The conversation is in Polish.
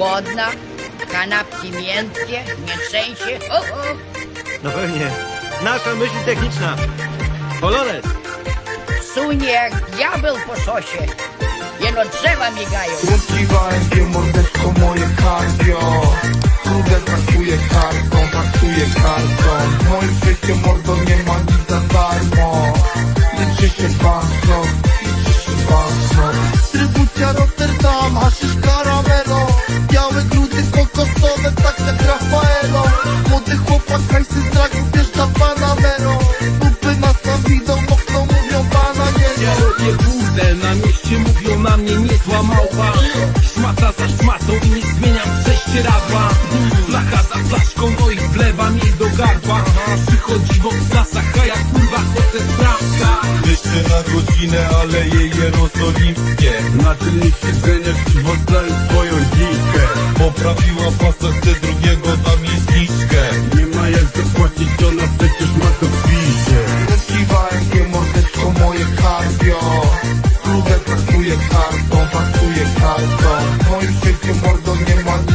Głodna? Kanapki miętkie? Nie trzęsie? Ho, ho. No pewnie. Nasza myśl techniczna. Polonez. Sunie jak diabeł po szosie. Jeno drzewa migają. Wątpliwanie mordeczko moje cardio Kurde brakuje kartą, brakuje kartą W moim świecie mordo nie ma nic za darmo Liczy się banknot, mnie niezła małpa. Szmata za szmatą i nie zmieniam prześcieradła Flacha za flaszką, no i wlewam jej do gardła. Przychodzi w obcasach, a ja kurwa chcę sprawka Myślę na godzinę, ale jej jerozolimskie Na tylnych siedzeniach przywodzają swoją dzikę Poprawiła pasę, chce drugiego, dam jej zniżkę caldo Hoy soy tu mordo, mi hermano